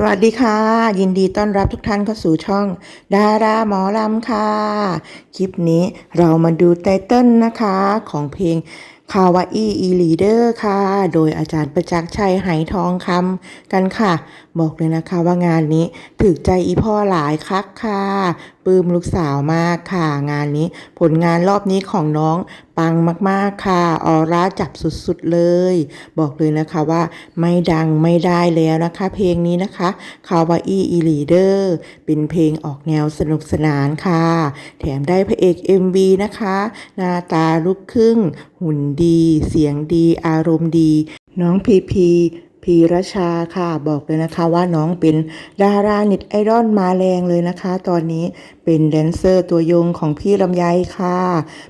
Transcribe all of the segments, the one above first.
สวัสดีค่ะ ยินดีต้อนรับทุกท่านเข้าสู่ช่อง ดาราหมอลำค่ะ คลิปนี้เรามาดูไตเติ้ลนะคะของเพลงคาวาอีอีลีเดอร์ค่ะ โดยอาจารย์ประจักษ์ชัยไหทองคำกันค่ะ บอกเลยนะคะว่างานนี้ถึกใจอีพ่อหลายคักค่ะปลื้มลูกสาวมากค่ะ งานนี้ผลงานรอบนี้ของน้องปังมากๆค่ะออร่าจับสุดๆเลย บอกเลยนะคะว่าไม่ดังไม่ได้แล้วนะคะ เพลงนี้นะคะคาวาอีอีลีเดอร์เป็นเพลงออกแนวสนุกสนานค่ะ แถมได้พระเอก MV นะคะ หน้าตาลูกครึ่ง หุ่นดี เสียงดี อารมณ์ดี น้องพีพี พีรชาค่ะบอกเลยนะคะว่าน้องเป็นดาราเน็ตไอดอลมาแรงเลยนะคะ ตอนนี้ เป็นแดนเซอร์ตัวยงของพี่ลำไยค่ะ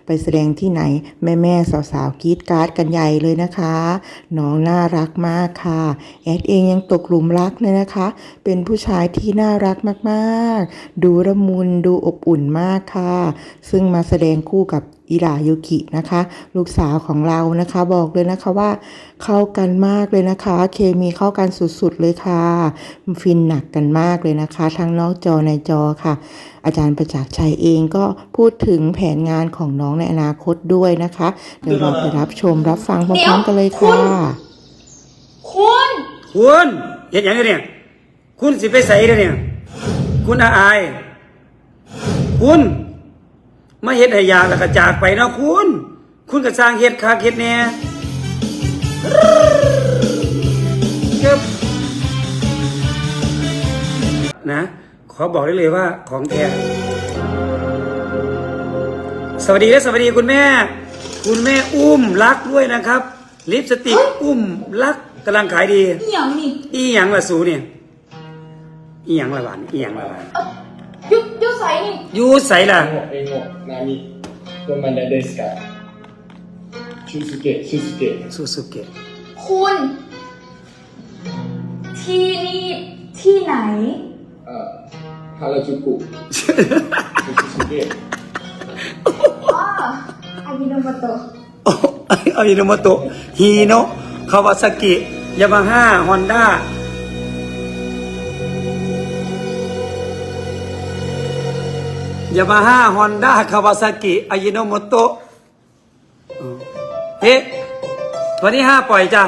ไปแสดงที่ไหนแม่แม่ๆสาวๆกรีดการ์ดกันใหญ่เลยนะคะ น้องน่ารักมากค่ะ แอดเองยังตกหลุมรักเลยนะคะ เป็นผู้ชายที่น่ารักมากๆ ดูละมุนดูอบอุ่นมากค่ะ ซึ่งมาแสดงคู่กับอิรายุกินะคะ ลูกสาวของเรานะคะบอกเลยนะคะว่า เข้ากันมากเลยนะคะ เคมีเข้ากันสุดๆเลยค่ะ ฟินหนักกันมากเลยนะคะ ทั้งนอกจอในจอค่ะ อาจารย์ประจักษ์ชัยเองก็พูดถึงแผนงานของน้องในอนาคตด้วยนะคะ เดี๋ยวเราไปรับชมรับฟังพร้อมๆกันเลยค่ะ คุณคุณเห็นอย่างนี้เนี่ยคุณสิไปใส่เลยเนี่ยคุณอาอายคุณมาเฮ็ดให้ยากแล้วก็จากไปเนาะคุณ คุณก็สร้างเฮ็ดคาเฮ็ดแหน่จึ๊บนะ ขอบอกได้เลยว่าของแท้ สวัสดีและสวัสดีคุณแม่ คุณแม่อุ้มรักด้วยนะครับ ลิปสติกอุ้มรักกำลังขายดี อหย่างนี่ อีหยังละสูเนี่ยอีหยังละหวานอีหยังละหวาน ยุยุใสนี่ อยูใสล่ะ 英語、英語、何どんなですかシュウスケ、シュウスケ。 ซูซูเกะ คุณ ที่นี่ที่ไหน あ、 ฮาราจูกุซูชิเกะอ๋ออายิโนโมโตะอายิโนโมโตะฮีโนคาวาซากิ ยามาฮ่า ฮอนด้ายามาฮ่า ฮอนด้า คาวาซากิ อายิโนโมโตะเอ๊ะวันที่ห้าปล่อยจ้ะ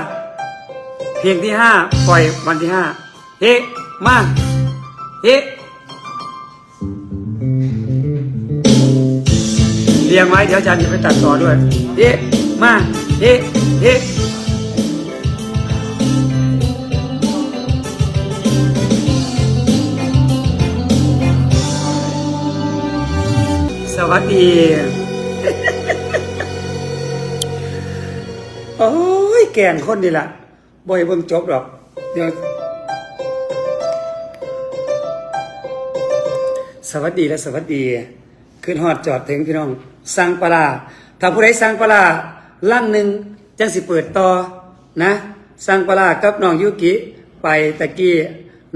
เพลงที่ห้าปล่อยวันที่ห้าเอ๊ะมาเอ๊ะ เรียงไว้เดี๋ยวอาจารย์จะไปตัดต่อด้วยเฮ้มาเฮ้เฮ้สวัสดีโอ้ยแกงคนนี่ล่ะบ่อยเบิ่งจบหรอก เดี๋ยว สวัสดีและสวัสดี ขึ้นฮอดจอดถึงพี่น้อง สั่งปลาร้าถ้าผู้ใดสั่งปลาร้างหนึ่งจังสิเปิดต่อนะสั่งปลาร้ากับน้องยูกิไปตะกี้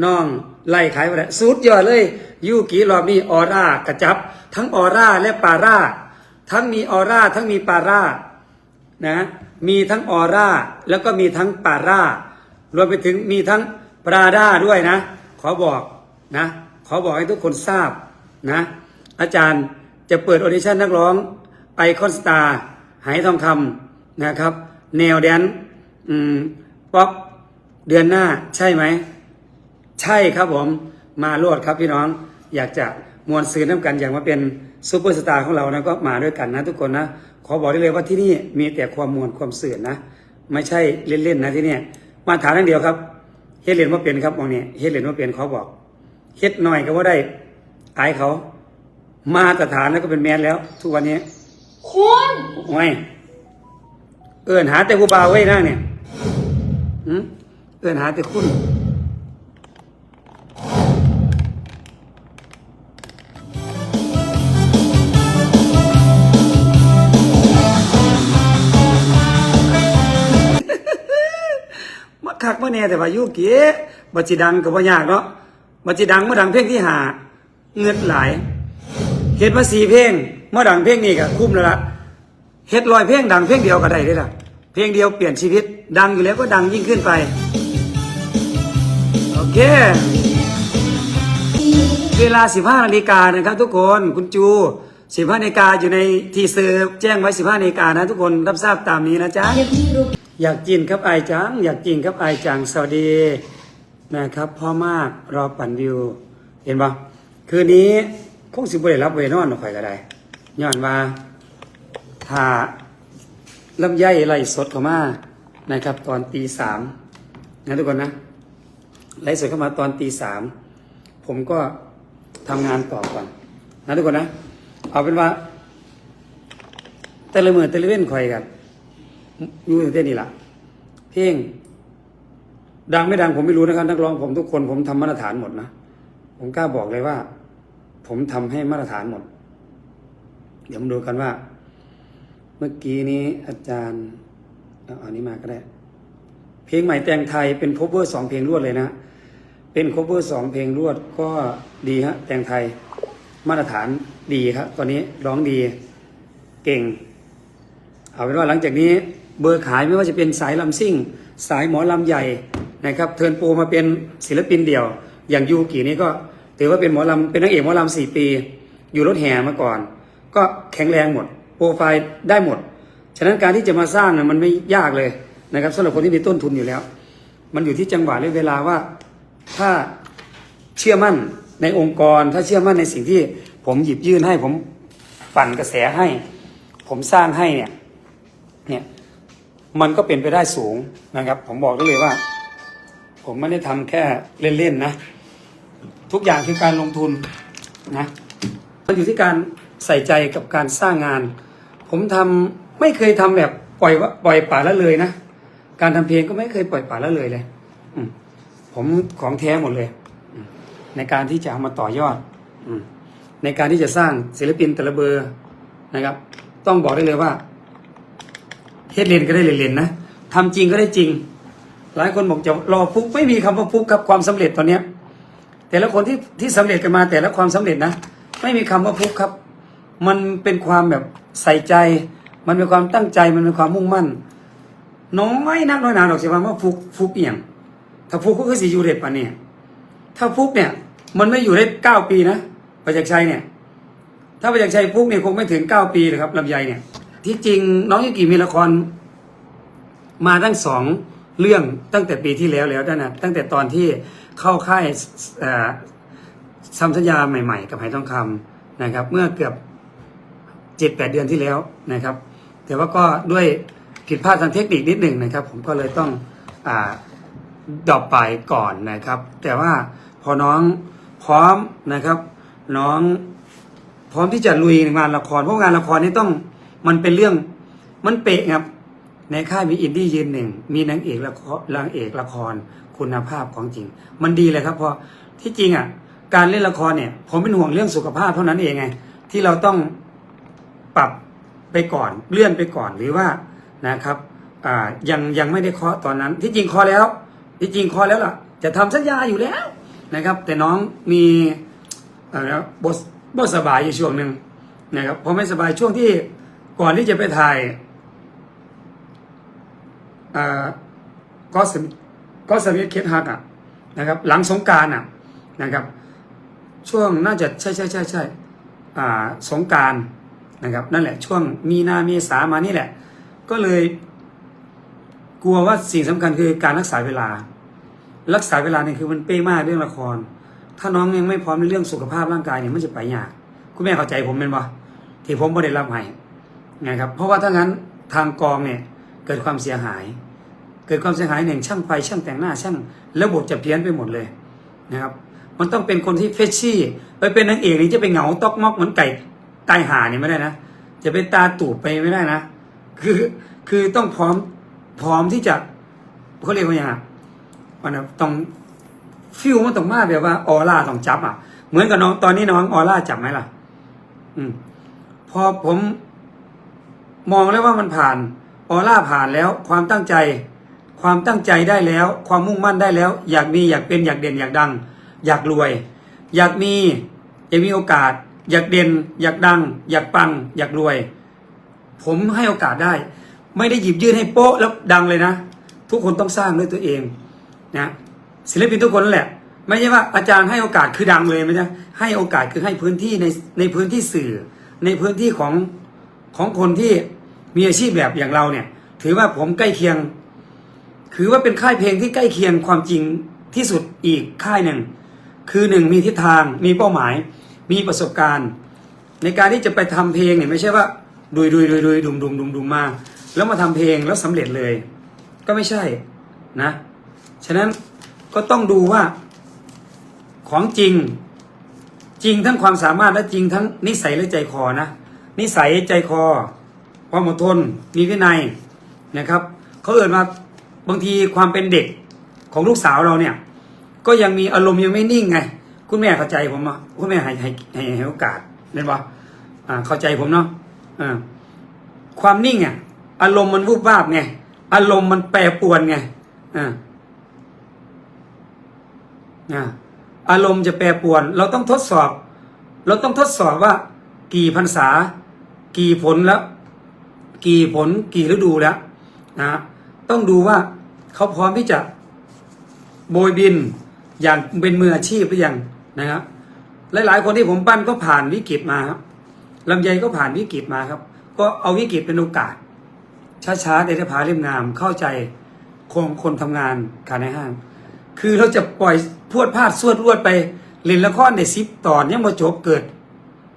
น้องไล่ขายไปแล้วสุดยอดเลยยูกิรอบนี้ออร่ากระจับ ทั้งออร่าและปลาร่าทั้งมีออร่าทั้งมีปลาร่านะมีทั้งออร่าแล้วก็มีทั้งปาร่ารวมไปถึงมีทั้งปราด้าด้วยนะ ขอบอกนะ ขอบอกให้ทุกคนทราบนะ อาจารย์ จะเปิดออดิชั่นนักร้องไอคอนสตาร์หายทองคำนะครับ แนวแดนป๊อปเดือนหน้าใช่ไหม ใช่ครับผมมาโลดครับพี่น้อง อยากจะมวลซื้อน้ำกันอย่างมาเป็นซูเปอร์สตาร์ของเรานะก็มาด้วยกันนะทุกคนนะ ขอบอกได้เลยว่าที่นี่มีแต่ความมวลความเสื่อนะ ไม่ใช่เล่นๆนะที่นี่มาถามนั่นเดียวครับเฮ็ดเหรียญว่าเป็นครับมองเนี่ยเฮ็ดเหรียญว่าเป็นเขาบอกเฮ็ดหน่อยก็ว่าได้อายเขา มาตรฐานแล้วก็เป็นแมนแล้ว ทุกวันนี้คุณโอ้ยเอินหาแต่ผู้บ่าวไว้นั่งเนี่ยหืมเอินหาแต่คุณมาคักมาแน่แต่ว่ายุเก๋บัจิดังก็บ่ยากเนาะบัจิดังมาดังเพลงที่หาเงินหลาย เฮ็ดมาสี่เพลงมาดังเพลงนี้ก็คุ้มแล้วล่ะเฮ็ดลอยเพลงดังเพลงเดียวก็ได้เด้ล่ะเพลงเดียวเปลี่ยนชีวิต ดังอยู่แล้วก็ดังยิ่งขึ้นไป โอเค เวลา 15นาฬิกานะครับทุกคนคุณจู 15นาฬิกาอยู่ในทีเซอร์แจ้งไว้ 15นาฬิกานะทุกคนรับทราบตามนี้นะจ๊ะ อยากกินครับไอจัง อยากกินครับไอจังสวัสดีนะครับพ่อมากรอปั่นวิว เห็นปะคืนนี้ คงสิบริรับเวนอนหน่อยก็ได้ย้อนมาถ้าลำไยไล่สดเข้ามานะครับ ตอนตีสามนะทุกคนนะไล่สดเข้ามาตอนตีสามผมก็ทำงานต่อก่อนนะทุกคนนะ เอาเป็นว่า แต่ละมือแต่ละเว้นคอยกันอยู่ในเต้นนี่แหละเพลงดังไม่ดังผมไม่รู้นะครับ นักร้องผมทุกคนผมทำมาตรฐานหมดนะ ผมกล้าบอกเลยว่า ผมทำให้มาตรฐานหมด เดี๋ยวมาดูกันว่า เมื่อกี้นี้อาจารย์เอาอันนี้มาก็ได้ เพลงใหม่แต่งไทยเป็นโคเวอร์สองเพลงรวดเลยนะ เป็นโคเวอร์สองเพลงรวดก็ดีฮะแต่งไทยมาตรฐานดีครับ ตอนนี้ร้องดีเก่ง เอาเป็นว่าหลังจากนี้เบอร์ขายไม่ว่าจะเป็นสายลำซิ่ง สายหมอลำใหญ่นะครับ เทินปรมาเป็นศิลปินเดี่ยว อย่างยูกินี่ก็ ถือว่าเป็นหมอลำเป็นนักเอกหมอลำสี่ปี อยู่รถแห่มาก่อน ก็แข็งแรงหมด โปรไฟล์ได้หมด ฉะนั้นการที่จะมาสร้างมันไม่ยากเลยนะครับสำหรับคนที่มีต้นทุนอยู่แล้ว มันอยู่ที่จังหวะและเวลาว่าถ้าเชื่อมั่นในองค์กร ถ้าเชื่อมั่นในสิ่งที่ผมหยิบยื่นให้ผมปั่นกระแสให้ ผมสร้างให้เนี่ยเนี่ยมันก็เป็นไปได้สูงนะครับ ผมบอกได้เลยว่า ผมไม่ได้ทำแค่เล่นๆนะ ทุกอย่างคือการลงทุนนะมันอยู่ที่การใส่ใจกับการสร้างงาน ผมทำไม่เคยทำแบบปล่อยว่าปล่อยป่าละเลยนะการทำเพลงก็ไม่เคยปล่อยป่าละเลยเลยอืผมของแท้หมดเลย ในการที่จะเอามาต่อยอดอมในการที่จะสร้างศิลปินแต่ละเบอร์นะครับ ต้องบอกได้เลยว่าเฮ็ดเรียนก็ได้เรียนๆนะทำจริงก็ได้จริง หลายคนบอกจะรอฟุกไม่มีคำว่าฟุกครับความสำเร็จตอนเนี้ย แต่ละคนที่ที่สำเร็จกันมาแต่ละความสำเร็จนะ ไม่มีคำว่าฟุกครับ มันเป็นความแบบใส่ใจ มันเป็นความตั้งใจมันเป็นความมุ่งมั่น น้อยนักน้อยหนาดอกสิว่าฟุกฟุกเอียงถ้าฟุกก็คือสียูเรตปะเนี่ย ถ้าฟุกเนี่ย มันไม่อยู่ได้เก้าปีนะประจักษ์ชัยเนี่ย ถ้าประจักษ์ชัยฟุกเนี่ยคงไม่ถึงเก้าปีเลยครับลำไยเนี่ย ที่จริงน้องยุกิมีละคร มาตั้งสองเรื่องตั้งแต่ปีที่แล้วแล้วนะตั้งแต่ตอนที่ เข้าค่ายทำสัญญาใหม่ ๆ กับไหทองคำนะครับ เมื่อเกือบเจ็ดแปดเดือนที่แล้วนะครับ แต่ว่าก็ด้วยผิดพลาดทางเทคนิคนิดหนึ่งนะครับ ผมก็เลยต้องอดรอปไปก่อนนะครับ แต่ว่าพอน้องพร้อมนะครับ น้องพร้อมที่จะลุยงานละครเพราะงานละครนี่ต้องมันเป็นเรื่องมันเป๊ะครับในค่ายมีอินดี้ยืนหนึ่งมีนางเอกละครนางเอกละคร คุณภาพของจริง มันดีเลยครับเพราะที่จริงอะ การเล่นละครเนี่ย ผมเป็นห่วงเรื่องสุขภาพเท่านั้นเองไง ที่เราต้องปรับไปก่อนเลื่อนไปก่อนหรือว่านะครับอ่ายังยังไม่ได้เคาะตอนนั้น ที่จริงเคาะแล้ว ที่จริงเคาะแล้วล่ะ จะทำสัญญาอยู่แล้วนะครับ แต่น้องมีบทบสบายอยู่ช่วงหนึ่งนะครับพอไม่สบายช่วงที่ก่อนที่จะไปถ่ายอ่าก็สม ก็สมิธเคสฮักอะนะครับหลังสงการอะนะครับช่วงน่าจะใช่ใช่ใช่ใช่อ่าสงการนะครับนั่นแหละช่วงมีนาเมษามานี่แหละ ก็เลย กลัวว่าสิ่งสำคัญคือการรักษาเวลา รักษาเวลาเนี่ยคือมันเป้มากเรื่องละคร ถ้าน้องยังไม่พร้อมในเรื่องสุขภาพร่างกายเนี่ยมันจะไปยากคุณแม่เข้าใจผมเป็นปะที่ผมไม่ได้รับให้นะครับเพราะว่าถ้างั้นทางกองเนี่ยเกิดความเสียหาย เกิดความเสียหายหนึ่งช่างไฟช่างแต่งหน้าช่างระบบจะเพี้ยนไปหมดเลยนะครับ มันต้องเป็นคนที่เฟชชี่ไปเป็นนางเอกนี่จะไปเหงาตอกมอกเหมือนไก่ตายหานี่ไม่ได้นะ จะไปตาตูบไปไม่ได้นะ คือคือต้องพร้อมพร้อมที่จะเขาเรียกว่าอย่างไงมันนะต้องฟิลมันต้องมาแบบว่าออร่าต้องจับอะ เหมือนกับน้องตอนนี้น้องออร่าจับไหมล่ะ อืม พอผมมองแล้วว่ามันผ่านออร่าผ่านแล้วความตั้งใจ ความตั้งใจได้แล้ว ความมุ่งมั่นได้แล้ว อยากมีอยากเป็นอยากเด่นอยากดัง อยากรวย อยากมีอยากมีโอกาส อยากเด่น อยากดัง อยากปัง อยากรวย ผมให้โอกาสได้ ไม่ได้หยิบยื่นให้โป๊ะแล้วดังเลยนะ ทุกคนต้องสร้างด้วยตัวเองนะศิลปินทุกคนแหละ ไม่ใช่ว่าอาจารย์ให้โอกาสคือดังเลยไม่ใช่ให้โอกาสคือให้พื้นที่ในในพื้นที่สื่อ ในพื้นที่ของของคนที่มีอาชีพแบบอย่างเราเนี่ย ถือว่าผมใกล้เคียง ถือว่าเป็นค่ายเพลงที่ใกล้เคียงความจริงที่สุดอีกค่ายหนึ่ง คือหนึ่งมีทิศทางมีเป้าหมาย มีประสบการณ์ ในการที่จะไปทำเพลงเนี่ยไม่ใช่ว่าดุยดุยดุยดุยดุมดุมดุมดุมมา แล้วมาทำเพลงแล้วสำเร็จเลย ก็ไม่ใช่นะ ฉะนั้นก็ต้องดูว่า ของจริงจริงทั้งความสามารถและจริงทั้งนิสัยและใจคอนะ นิสัยใจคอความอดทนมีวินัยนะครับเขาเอ่ยมา บางทีความเป็นเด็กของลูกสาวเราเนี่ย ก็ยังมีอารมณ์ยังไม่นิ่งไง คุณแม่เข้าใจผมอะคุณแม่ให้ให้ให้ให้โอกาสเห็นปะอ่าเข้าใจผมเนาะอ่าความนิ่งอะอารมณ์มันวูบวาบไงอารมณ์มันแปรปรวนไงอ่าอ่าอารมณ์จะแปรปรวน เราต้องทดสอบ เราต้องทดสอบว่า กี่พรรษา กี่ผลแล้ว กี่ผลกี่ฤดูแล้วนะ ต้องดูว่าเขาพร้อมที่จะโบยบินอย่างเป็นมืออาชีพหรือยังนะครับหลายๆคนที่ผมปั้นก็ผ่านวิกฤตมาครับลำไยก็ผ่านวิกฤตมาครับ ก็เอาวิกฤตเป็นโอกาส ช้าๆเดชผาเล่มงามเข้าใจคนคนทำงานขายในห้าง คือเราจะปล่อยพวดพลาดสวดรวดไปเล่นละครในซิปตอนยังมาจบเกิด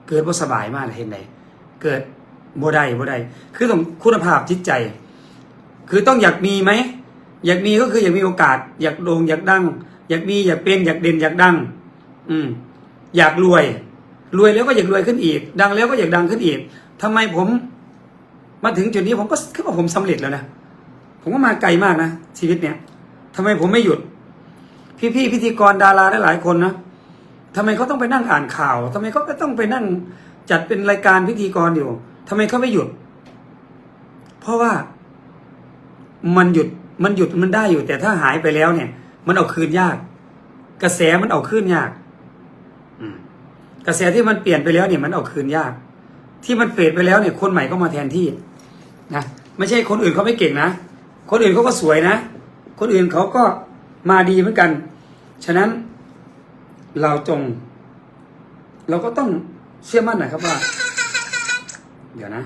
เกิดว่สบายมากเลยเห็นไหนเกิดบ่ได้บ่ได้คือต้องคุณภาพจิตใจ คือต้องอยากมีไหมอยากมีก็คืออยากมีโอกาส อยากโด่งอยากดัง อยากมีอยากเป็นอยากเด่นอยากดัง อืม อยากรวย รวยแล้วก็อยากรวยขึ้นอีก ดังแล้วก็อยากดังขึ้นอีกทำไมผม มาถึงจุดนี้ผมก็คิดว่าผมสำเร็จแล้วนะผมก็มาไกลมากนะชีวิตเนี่ยทำไมผมไม่หยุด พี่ๆพิธีกรดาราหลายคนนะทำไมเขาต้องไปนั่งอ่านข่าวทำไมเขาต้องไปนั่งจัดเป็นรายการพิธีกรอยู่ทำไมเขาไม่หยุด เพราะว่า มันหยุดมันหยุดมันได้อยู่ แต่ถ้าหายไปแล้วเนี่ย มันเอาคืนยาก กระแสมันเอาคืนยากอกระแสที่มันเปลี่ยนไปแล้วเนี่ยมันเอาคืนยาก ที่มันเปลี่ยนไปแล้วเนี่ย คนใหม่ก็มาแทนที่นะไม่ใช่คนอื่นเขาไม่เก่งนะคนอื่นเขาก็สวยนะ คนอื่นเขาก็มาดีเหมือนกัน ฉะนั้นเราจง เราก็ต้องเชื่อมั่นหน่อยครับว่า เดี๋ยวนะ